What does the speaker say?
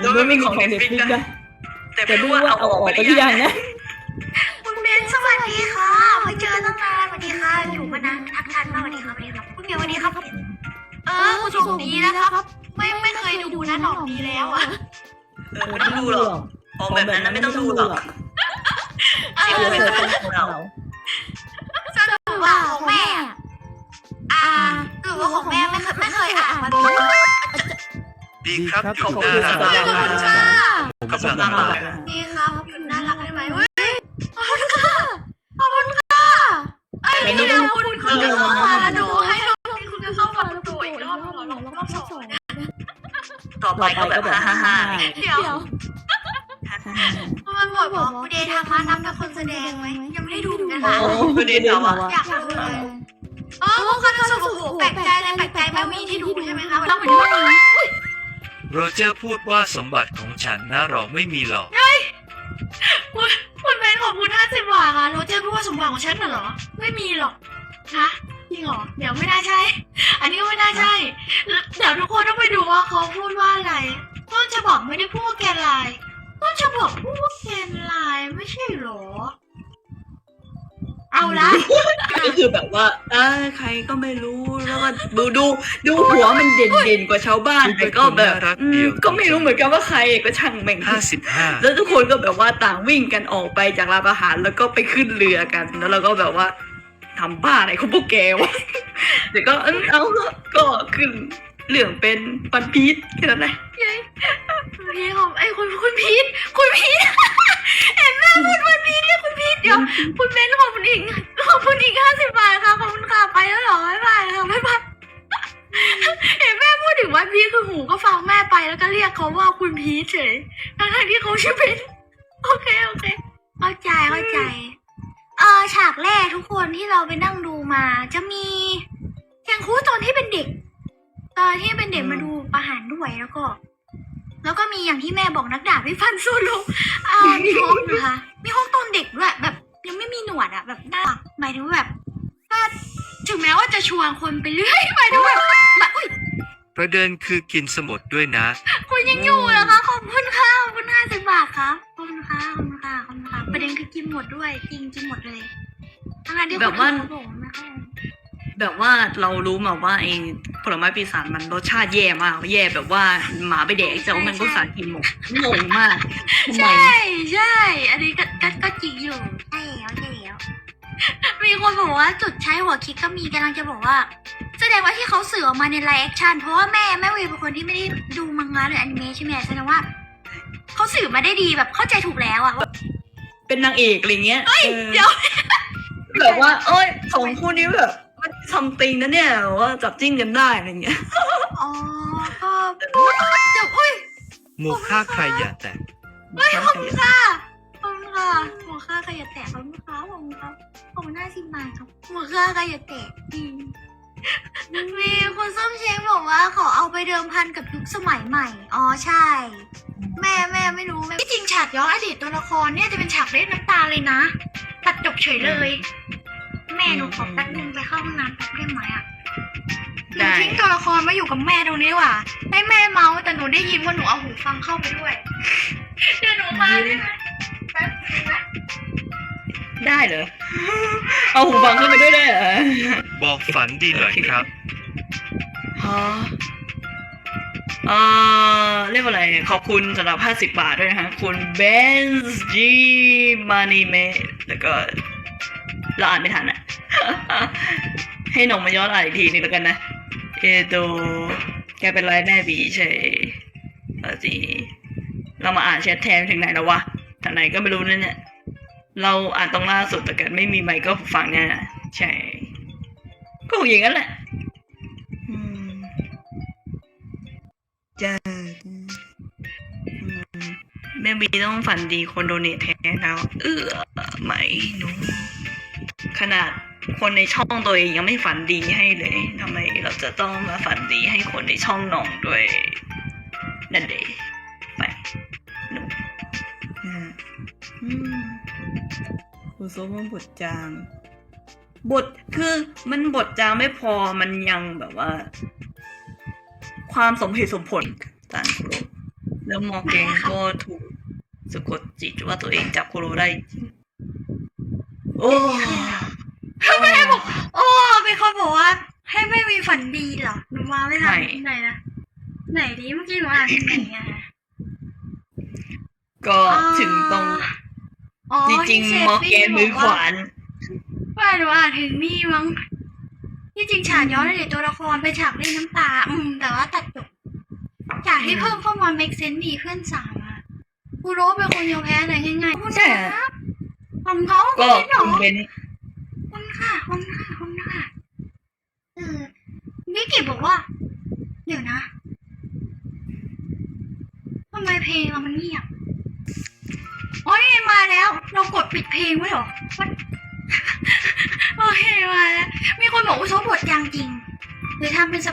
แต่ว่าไม่มีของเน็ตฟิกนะแต่ไม่รู้ว่าเอาออกไปหรือยังนะคุณเบนสวัสดีค่ะไม่เจอตั้งนานสวัสดีค่ะ อยู่มานานทักทานมากสวัสดีครับสวัสดีครับคุณเบลสวัสดีครับ เออคุณชมดีนะครับ ไม่ไม่เคยดูนะดอกนี้แล้วอะเออไม่ต้องดูหรอกของแบบนั้นนะไม่ต้องดูหรอกเอเอออเป็นของเราสรุปว่าของแม่อะอ่าสรุปว่าของแม่ไม่เคยไม่เคยอ่านมา ดูดีครับขอบหคุน้าณรักสำหรับค่ะกำลังมานี่ครับหยุดน่ารักได้ไหมเฮ้ยขอบคุณค่ะขอบคุณค่ะไอ้ยนี่เดี๋ยวคุณคุณจะเข้ามาแล้วดูให้รอบนี้คุณจะเข้ามาแล้วดูอีกรอบหนึ่งเหรอรอบสองต่อไปต่อไปก็แบก็บแบบฮ่าฮ่าฮ่าฮ่าเดี๋ยวมันบอกว่าคุณเดย์ทางมานับเป็นคนแสดงไหมยังไม่ได้ดูเหมือนกันค่ะโอ้ประเด็นเราอะอยากดูเลยอ๋อพวกเขาจะสุโขแปลกใจเลยแปลกใจแมวมีที่ดูใช่ไหมคะแล้วเหมือนว่า โรเจอร์พูดว่าสมบัติของฉันนะหรอไม่มีหรอก คุณคุณเบนขอบคุณห้าสิบบาทค่ะโรเจอร์พูดว่าสมบัติของฉันน่ะเหรอ ไม่มีหรอกนะจริงเหรอเดี๋ยวไม่น่าใช่ อันนี้ก็ไม่น่าใช่เดี๋ยวทุกคนต้องไปดูว่าเขาพูดว่าอะไร ต้นฉบับไม่ได้พูดว่าแกนลายต้นฉบับพูดว่าแกนลายไม่ใช่เหรอ เอาละก็คือแบบว่าเออใครก็ไม่รู้แล้วก็ดูดูดูหัวมันเด่นเด่นๆกว่าชาวบ้านแต่ก็แบบอืมก็ไม่รู้เหมือนกันว่าใครก็ช่างแม่งห้าสิบห้าแล้วทุกคนก็แบบว่าต่างวิ่งกันออกไปจากร้านอาหารแล้วก็ไปขึ้นเรือกัน แล้วเราก็แบบว่าทำบ้าอะไรของพวกแกวะเดี๋ยวก็เออเอาก็ขึ้นเรื่องเป็นปันพีชแค่นั้นแหละคุณพีทของไอ้ยคุณคุณพีทคุณพีท เห็นแม่พูดวันพีทเนี่ย คุณพีทเดี๋ยวคุณเบนขอบคุณอีกขอบคุณอีกห้าสิบบาทค่ะขอบคุณค่ะไปแล้วเหรอบ๊ายบายค่ะบ๊ายบายเห็นแม่พูดถึงวันพีทคือหูก็ฟังแม่ไปแล้วก็เรียกเขาว่าคุณพีทเฉยทั้งๆที่เขาชื่อเป็นโอเคโอเคเข้าใจเข้าใจเออฉากแรกทุกคนที่เราไปนั่งดูมา จะมีแข่งคู่ตอนที่เป็นเด็ก ตอนที่เป็นเด็กมาดูประหารด้วยแล้วก็ แล้วก็มีอย่างที่แม่บอกนักดาบพี่ฟันสู้ลงอ่ามีห้องนะคะมีห้องตอนเด็กด้วยแบบ ยังไม่มีหนวดอะแบบหน้าหมายถึงว่าแบบถ้าถึงแม้ว่าจะชวนคนไปเรื่อยหมายถึงว่าแบบอุ้ยประเด็นคือกินสมุดด้วยนะ คุณยังอยู่เหรอคะขอบคุณค่ะขอบคุณห้าสิบบาทครับขอบคุณค่ะขอบคุณค่ะขอบคุณค่ะประเด็นคือกินหมดด้วยจริงกินหมดเลยทั้งนั้นที่แบบว่า คนอื่นเขบอกไม่ค่อยแบบว่าเรารู้มาว่าไอ้ผลไม้ปีศาจมันรสชาติแย่มาก แย่แบบว่าหมาไปแดกแต่ว่ามันก็สารกินหมดงงมากทำไม ใช่ใช่อันนี้ก็ก็ก็จริงอยู่ใช่ แล้วใช่แล้ว มีคนบอกว่าจุดใช้หัวคิดก็มีกำลังจะบอกว่า แสดงว่าที่เขาสื่อออกมาในไลฟ์แอคชั่นเพราะว่าแม่แม่เวย์เป็นคนที่ไม่ได้ดูมังงะหรืออนิเมะใช่ไหมแสดงว่าเขาสื่อมาได้ดีแบบเข้าใจถูกแล้วอะว่าเป็นนางเอกอะไรเงี้ยออเดี๋ยวแบบว่าเอ้ยสองคู่นี้แบบมันทำติงนะเนี่ยว่าจับจิ้นกันได้อะไรเงี้ยอ๋อก็เดี๋ยวอุ้ย หมู่ค่าใครอย่าแตะไม่ขอบคุณค่ะขอบคุณค่ะหัว ค่าใครอย่าแตะขอบคุณค่ะขอบคุณครับขอบคุณห้าสิบบาทครับหัวค่าใครอย่าแตะอืมมีคุณส้มเช้งบอกว่าขอเอาไปเดิมพันกับยุคสมัยใหม่ อ๋อใช่ แม่แม่ไม่รู้แม่ที่จริงฉากย้อนอดีตตัวละครเนี่ยจะเป็นฉากเล่นน้ำตาเลยนะ ตัดจบเฉยเลย แม่หนูขอแป๊บนึงไปเข้าห้องน้ำแป๊บได้ไหมอะหนูได้ ทิ้งตัวละครมาอยู่กับแม่ตรงนี้ดีกว่าให้แม่เมาส์แต่หนูได้ยินว่าหนูเอาหูฟังเข้าไปด้วย เดี๋ยวหนูมาได้ไหมแป๊บนึงนะ ได้เหรอ เอาหูฟังขึ้นไปด้วยได้เหรอบอกฝันดีหน่อยครับฮะเอ่อเรียกว่าอะไร ขอบคุณสำหรับ 50 บาทด้วยนะฮะ คุณเบนซ์จีมานีเมแล้วก็เราอ่านไม่ทันอะ ให้หนงมาย้อนอ่านอีกทีนึงแล้วกันนะ เอโดแกเป็นไรแม่บีใช่เออจีเรามาอ่านแชทแทนถึงไหนแล้ววะทางไหนก็ไม่รู้นั่นเนี่ย เราอ่านตรงล่าสุดแต่กันไม่มีไมค์ก็ฟังเนี่ยนะใช่ ก็คงอย่างนั้นแหละอืมจ้าอืมแม่บีต้องฝันดีคนโดเนทแทนเราเออไม่หนูขนาดคนในช่องตัวเองยังไม่ฝันดีให้เลยทำไมเราจะต้องมาฝันดีให้คนในช่องหน่องด้วยนั่นเอง คุณโซมันบทจาง บทคือมันบทจางไม่พอมันยังแบบว่า ความสมเหตุสมผลต่างครบแล้วมอร์แกนก็ถูกสะกดจิตว่าตัวเองจับโคโรได้จริงโอ้ไม่ได้บอกโอ้เป็นคนบอกว่า ให้ไม่มีฝันดีเหรอหนูมาไม่ทันที่ไหนนะไหนดีเมื่อกี้หนูอ่านที่ไหนอะก็ถึงตรง อ๋อจริงที่ๆมอร์แกนมือขวาน ว่าหนูอ่านถึงนี่มั้งที่จริงฉากย้อนอดีตตัวละครเป็นฉากเล่นน้ำตา อืม แต่ว่าตัดจบฉากที่เพิ่มเข้ามา make sense ดีเพื่อนสามอะกูรู้ว่าเป็นคนยอมแพ้อะไรง่ายๆคุณใช่ครับผมเขาก็ไม่หรอคุณเบนคนค่ะคนค่ะคนค่ะเออนิกิบอกว่า เดี๋ยวนะทำไมเพลงเรามันเงียบ โอ้ยมาแล้ว เรากดปิดเพลงไว้เหรอโอเคมาแล้ว มีคนบอกว่าเขาบทยางจริงหรือทำเป็นส